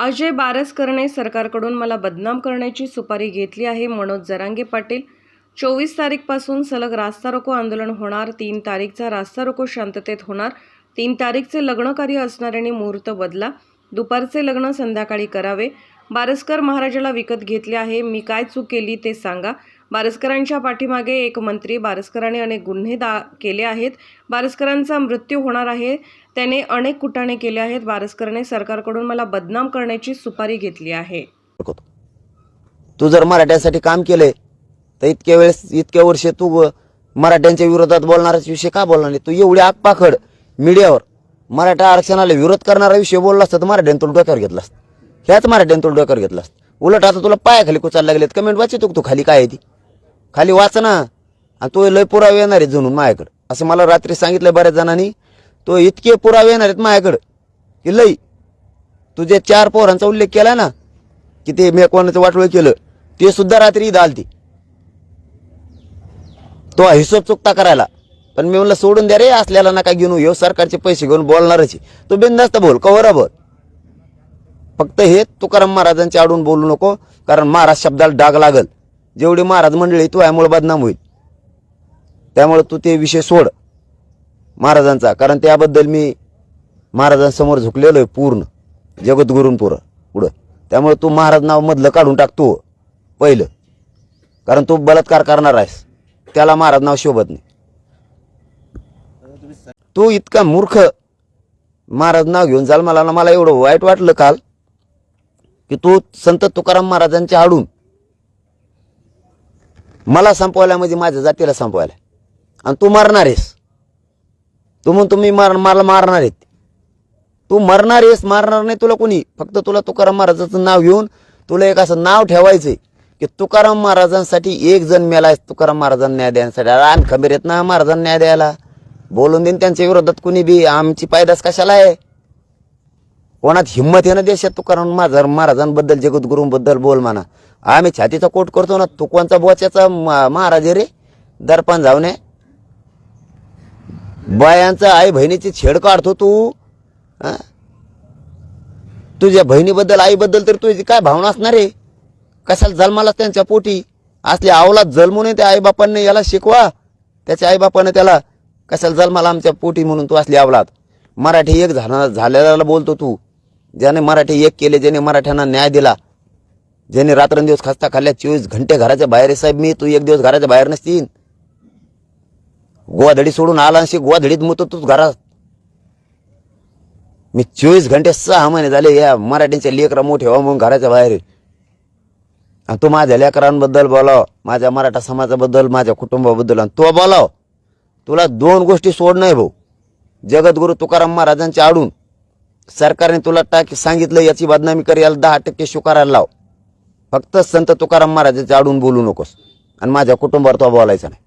अजय बारसकरने सरकारकडून मला बदनाम करण्याची सुपारी घेतली आहे मनोज जरांगे पाटील. चोवीस तारीखपासून सलग रास्ता रोको आंदोलन होणार तीन तारीखचा रास्ता रोको शांततेत होणार तीन तारीखचे लग्न कार्य असणाऱ्यांनी मुहूर्त बदला दुपारचे लग्न संध्याकाळी करावे. बारसकर महाराजाला विकत घेतले आहे मी काय चूक केली ते सांगा. बारसकरांच्या पाठीमागे एक मंत्री बारसकरांनी अनेक गुन्हे दा केले आहेत. बारसकरांचा मृत्यू होणार आहे. त्याने अनेक कुटाणे केले आहेत. बारसकरने सरकारकडून मला बदनाम करण्याची सुपारी घेतली आहे. तू जर मराठ्यांसाठी काम केले तर इतक्या वेळेस इतक्या वर्ष तू मराठ्यांच्या विरोधात बोलणाराच विषय का बोलणार नाही? तू एवढी आगपाखड मीडियावर मराठा आरक्षणाला विरोध करणारा विषय बोलला असता तर मराठ्यांतून डोक्यावर घेतला असतं. ह्याच मराठ्यांतून डोक्यावर घेतला असतं. उलट आता तुला पायाखाली कुचायला लागलेत. कमेंट वाचतो तू खाली काय आहे ती? खाली वाच ना. आणि तो लय पुरावे येणार आहे जणून माझ्याकडं. असं मला रात्री सांगितलं बऱ्याच जणांनी तो इतके पुरावे येणार आहेत माझ्याकडं की लई. तुझे चार पोरांचा उल्लेख केला ना की ते मी कोणाचं वाटोळ केलं ते सुद्धा रात्री ईद आलती. तो हिशोब चुकता करायला. पण मी म्हणलं सोडून द्या रे असल्याला नका घेऊन येऊ सरकारचे पैसे घेऊन बोलणारच तो बिंदास्त बोल कवरा बोल? फक्त हे तुकाराम महाराजांच्या आडून बोलू नको कारण महाराज शब्दाला डाग लागल. जेवढी महाराज मंडळी तू बदनाम होईल. त्यामुळं तू ते विषय सोड महाराजांचा कारण त्याबद्दल मी महाराजांसमोर झुकलेलो आहे पूर्ण जगद्गुरूंपुरं पुढं. त्यामुळे तू महाराज नाव मधलं काढून टाकतो पहिलं. कारण तू बलात्कार करणार आहेस त्याला महाराज नाव शोभत नाही. तू इतका मूर्ख महाराज नाव घेऊन जाल मला ना मला एवढं वाईट वाटलं काल की तू संत तुकाराम महाराजांच्या आडून मला संपवायला म्हणजे माझ्या जातीला संपवायला. आणि तू मरणार आहेस. तू म्हणून तुम्ही मार मला मारणार आहेत. तू मरणार आहेस मारणार नाही तुला कोणी. फक्त तुला तुकाराम महाराजाचं नाव घेऊन तुला एक असं नाव ठेवायचंय की तुकाराम महाराजांसाठी एक जण मेला तुकाराम महाराजांना न्याय द्यायसाठी अरे आम्ही खबीर येत ना महाराजांना न्याय द्यायला. बोलून देईन त्यांच्या विरोधात कुणी बी. आमची पायदास कशाला आहे? कोणात हिंमत येणं देशात तुकाराम माझा महाराजांबद्दल जगद्गुरूंबद्दल बोल म्हणा. आम्ही छातीचा कोट करतो ना तुकवांचा बोच्याचा महाराज रे? दर्पण जाऊ नये बायांचा आई बहिणीची छेड काढतो तू. तुझ्या बहिणीबद्दल आईबद्दल तर तुझी काय भावना असणार आहे? कशाला जन्माला त्यांच्या पोटी? असल्या आवलात जन्मून त्या आईबापांनी याला शिकवा. त्याच्या आईबापाने त्याला कशाला जन्माला आमच्या पोटी म्हणून तू असली आवलात? मराठी एक झाला झालेला बोलतो तू. ज्याने मराठी एक केले ज्याने मराठ्यांना न्याय दिला ज्याने रात्रंदिवस खस्ता खाल्ल्या चोवीस घंटे घराच्या बाहेर साहेब मी तू एक दिवस घराच्या बाहेर नसतील गोवाधडी सोडून आला अशी गोवाधडीत मुतो तूच घरात. मी चोवीस घंटे सहा महिने झाले या मराठीचे लेकरं मोठे व्हा म्हणून घराच्या बाहेर आहे. आणि तू माझ्या लेकरांबद्दल बोलाव माझ्या मराठा समाजाबद्दल माझ्या कुटुंबाबद्दल आणि तो बोलाव. तुला दोन गोष्टी सोडणं आहे भाऊ. जगद्गुरू तुकाराम महाराजांच्या आडून. सरकारने तुला टाक सांगितलं याची बदनामी कर याला दहा टक्के स्वीकारायला लाव. फक्त संत तुकाराम महाराजांच्या आडून बोलू नकोस. आणि माझ्या कुटुंबावर तो बोलायचा नाही.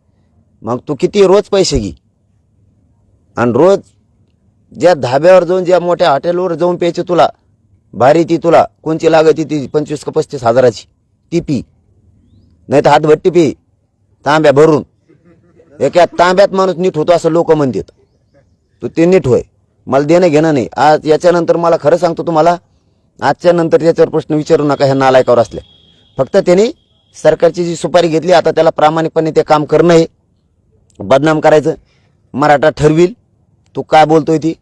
मग तू किती रोज पैसे घे. आणि रोज ज्या धाब्यावर जाऊन ज्या मोठ्या हॉटेलवर जाऊन प्यायची तुला भारी ती तुला कोणची लागायची ती पंचवीस का पस्तीस हजाराची ती पी. नाही तर हातभट्टी पी तांब्या भरून. एका तांब्यात माणूस नीट होतो असं लोक म्हणतात. तू ते नीट होय. मला देणं घेणं नाही. आज याच्यानंतर मला खरं सांगतो तुम्हाला आजच्या नंतर त्याच्यावर प्रश्न विचारू नका ह्या नालायकावर असल्या फक्त त्यांनी सरकारची जी सुपारी घेतली आता त्याला प्रामाणिकपणे ते काम करणं आहे. बदनाम करायचं. मराठा ठरविल. तू काय बोलतोय ती?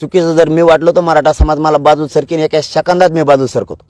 चुकीचं जर मी वाटलं तर मराठा समाज मला बाजू सरकीन एका सेकंदात मी बाजू सरकवतो